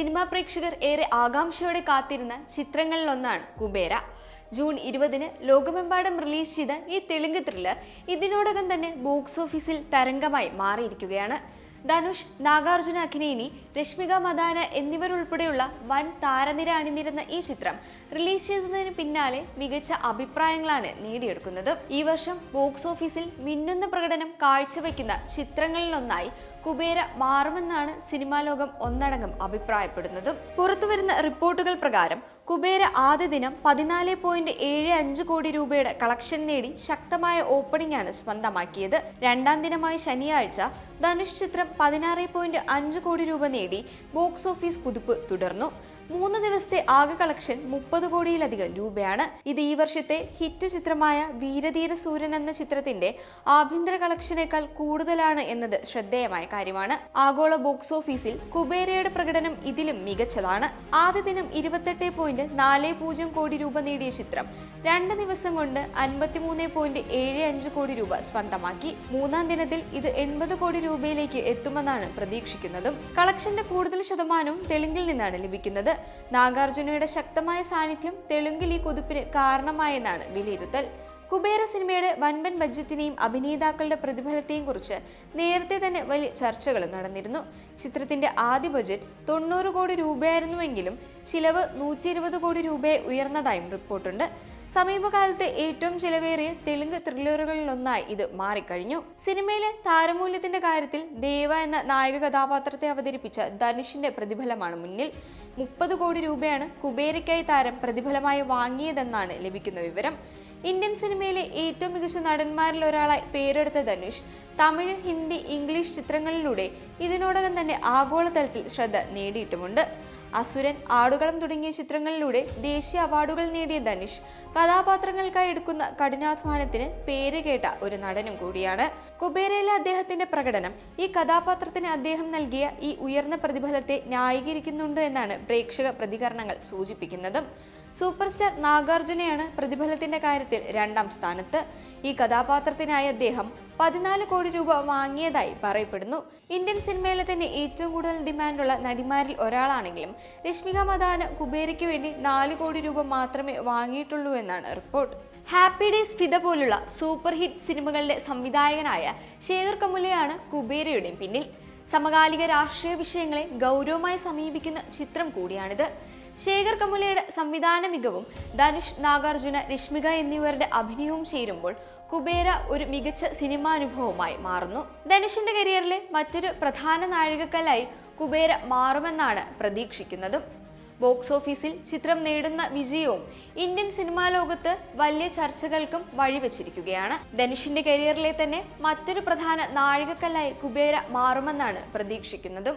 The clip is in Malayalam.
സിനിമാ പ്രേക്ഷകർ ഏറെ ആകാംക്ഷയോടെ കാത്തിരുന്ന ചിത്രങ്ങളിലൊന്നാണ് കുബേര. ജൂൺ ഇരുപതിന് ലോകമെമ്പാടും റിലീസ് ചെയ്ത ഈ തെലുങ്ക് ത്രില്ലർ ഇതിനോടകം തന്നെ ബോക്സ് ഓഫീസിൽ തരംഗമായി മാറിയിരിക്കുകയാണ്. ധനുഷ് നാഗാർജുന അഖിനേനി രശ്മിക മദാന എന്നിവരുൾപ്പെടെയുള്ള വൻ താരനിര അണിനിരുന്ന ഈ ചിത്രം റിലീസ് ചെയ്തതിന് പിന്നാലെ മികച്ച അഭിപ്രായങ്ങളാണ് നേടിയെടുക്കുന്നത്. ഈ വർഷം ബോക്സ് ഓഫീസിൽ മിന്നുന്ന പ്രകടനം കാഴ്ചവെക്കുന്ന ചിത്രങ്ങളിലൊന്നായി കുബേര മാറുമെന്നാണ് സിനിമാ ലോകം ഒന്നടങ്കം അഭിപ്രായപ്പെടുന്നത്. പുറത്തുവരുന്ന റിപ്പോർട്ടുകൾ പ്രകാരം കുബേര ആദ്യ ദിനം പതിനാല് പോയിന്റ് ഏഴ് അഞ്ച് കോടി രൂപയുടെ കളക്ഷൻ നേടി ശക്തമായ ഓപ്പണിംഗ് ആണ് സ്വന്തമാക്കിയത്. രണ്ടാം ദിനമായ ശനിയാഴ്ച ധനുഷ് ചിത്രം പതിനാറ് പോയിന്റ് അഞ്ച് കോടി രൂപ നേടി ബോക്സ് ഓഫീസ് കുതിപ്പ് തുടർന്നു. മൂന്ന് ദിവസത്തെ ആകെ കളക്ഷൻ മുപ്പത് കോടിയിലധികം രൂപയാണ്. ഇത് ഈ വർഷത്തെ ഹിറ്റ് ചിത്രമായ വീരധീര സൂര്യൻ എന്ന ചിത്രത്തിന്റെ ആഭ്യന്തര കളക്ഷനേക്കാൾ കൂടുതലാണ് എന്നത് ശ്രദ്ധേയമായ കാര്യമാണ്. ആഗോള ബോക്സ് ഓഫീസിൽ കുബേരയുടെ പ്രകടനം ഇതിലും മികച്ചതാണ്. ആദ്യ ദിനം ഇരുപത്തെട്ട് പോയിന്റ് നാല് പൂജ്യം കോടി രൂപ നേടിയ ചിത്രം രണ്ട് ദിവസം കൊണ്ട് അൻപത്തിമൂന്ന് പോയിന്റ് ഏഴ് അഞ്ച് കോടി രൂപ സ്വന്തമാക്കി. മൂന്നാം ദിനത്തിൽ ഇത് എൺപത് കോടി രൂപയിലേക്ക് എത്തുമെന്നാണ് പ്രതീക്ഷിക്കുന്നതും. കളക്ഷന്റെ കൂടുതൽ ശതമാനവും തെലുങ്കിൽ നിന്നാണ് ലഭിക്കുന്നത്. നാഗാർജുനയുടെ ശക്തമായ സാന്നിധ്യം തെലുങ്കിൽ ഈ കുതിപ്പിന് കാരണമായെന്നാണ് വിലയിരുത്തൽ. കുബേര സിനിമയുടെ വൻപൻ ബഡ്ജറ്റിനെയും അഭിനേതാക്കളുടെ പ്രതിഫലത്തെയും കുറിച്ച് നേരത്തെ തന്നെ വലിയ ചർച്ചകൾ നടന്നിരുന്നു. ചിത്രത്തിന്റെ ആദ്യ ബജറ്റ് തൊണ്ണൂറ് കോടി രൂപയായിരുന്നുവെങ്കിലും ചിലവ് നൂറ്റി കോടി രൂപയെ ഉയർന്നതായും റിപ്പോർട്ടുണ്ട്. സമീപകാലത്തെ ഏറ്റവും ചിലവേറിയ തെലുങ്ക് ത്രില്ലറുകളിലൊന്നായി ഇത് മാറിക്കഴിഞ്ഞു. സിനിമയിലെ താരമൂല്യത്തിന്റെ കാര്യത്തിൽ ദേവ എന്ന നായക കഥാപാത്രത്തെ അവതരിപ്പിച്ച ധനുഷിന്റെ പ്രതിഫലമാണ് മുന്നിൽ. മുപ്പത് കോടി രൂപയാണ് കുബേരയ്ക്കായി താരം പ്രതിഫലമായി വാങ്ങിയതെന്നാണ് ലഭിക്കുന്ന വിവരം. ഇന്ത്യൻ സിനിമയിലെ ഏറ്റവും മികച്ച നടന്മാരിൽ ഒരാളായി പേരെടുത്ത ധനുഷ് തമിഴ് ഹിന്ദി ഇംഗ്ലീഷ് ചിത്രങ്ങളിലൂടെ ഇതിനോടകം തന്നെ ആഗോളതലത്തിൽ ശ്രദ്ധ നേടിയിട്ടുമുണ്ട്. അസുരൻ ആടുകളം തുടങ്ങിയ ചിത്രങ്ങളിലൂടെ ദേശീയ അവാർഡുകൾ നേടിയ ധനുഷ് കഥാപാത്രങ്ങൾക്കായി എടുക്കുന്ന കഠിനാധ്വാനത്തിന് പേരുകേട്ട ഒരു നടനും കൂടിയാണ്. കുബേരയിലെ അദ്ദേഹത്തിന്റെ പ്രകടനം ഈ കഥാപാത്രത്തിന് അദ്ദേഹം നൽകിയ ഈ ഉയർന്ന പ്രതിഫലത്തെ ന്യായീകരിക്കുന്നുണ്ട് എന്നാണ് പ്രേക്ഷക പ്രതികരണങ്ങൾ സൂചിപ്പിക്കുന്നതും. സൂപ്പർ സ്റ്റാർ നാഗാർജുനയാണ് പ്രതിഫലത്തിന്റെ കാര്യത്തിൽ രണ്ടാം സ്ഥാനത്ത്. ഈ കഥാപാത്രത്തിനായി അദ്ദേഹം പതിനാല് കോടി രൂപ വാങ്ങിയതായി പറയപ്പെടുന്നു. ഇന്ത്യൻ സിനിമയിലെ തന്നെ ഏറ്റവും കൂടുതൽ ഡിമാൻഡുള്ള നടിമാരിൽ ഒരാളാണെങ്കിലും രശ്മിക മദാന കുബേരയ്ക്ക് വേണ്ടി നാല് കോടി രൂപ മാത്രമേ വാങ്ങിയിട്ടുള്ളൂ എന്നാണ് റിപ്പോർട്ട്. ഹാപ്പി ഡേയ്സ് ഫിത പോലുള്ള സൂപ്പർ ഹിറ്റ് സിനിമകളുടെ സംവിധായകനായ ശേഖർ കമുലയാണ് കുബേരയുടെയും പിന്നിൽ. സമകാലിക രാഷ്ട്രീയ വിഷയങ്ങളെ ഗൗരവമായി സമീപിക്കുന്ന ചിത്രം കൂടിയാണിത്. ശേഖർ കമുലയുടെ സംവിധാന മികവും ധനുഷ് നാഗാർജുന രശ്മിക എന്നിവരുടെ അഭിനയവും ചേരുമ്പോൾ കുബേര ഒരു മികച്ച സിനിമാനുഭവമായി മാറുന്നു. ധനുഷിന്റെ കരിയറിലെ മറ്റൊരു പ്രധാന നാഴികക്കല്ലായി കുബേര മാറുമെന്നാണ് പ്രതീക്ഷിക്കുന്നതും. ബോക്സ് ഓഫീസിൽ ചിത്രം നേടുന്ന വിജയവും ഇന്ത്യൻ സിനിമാ ലോകത്ത് വലിയ ചർച്ചകൾക്കും വഴിവെച്ചിരിക്കുകയാണ്. ധനുഷിന്റെ കരിയറിലെ തന്നെ മറ്റൊരു പ്രധാന നാഴികക്കല്ലായി കുബേര മാറുമെന്നാണ് പ്രതീക്ഷിക്കുന്നതും.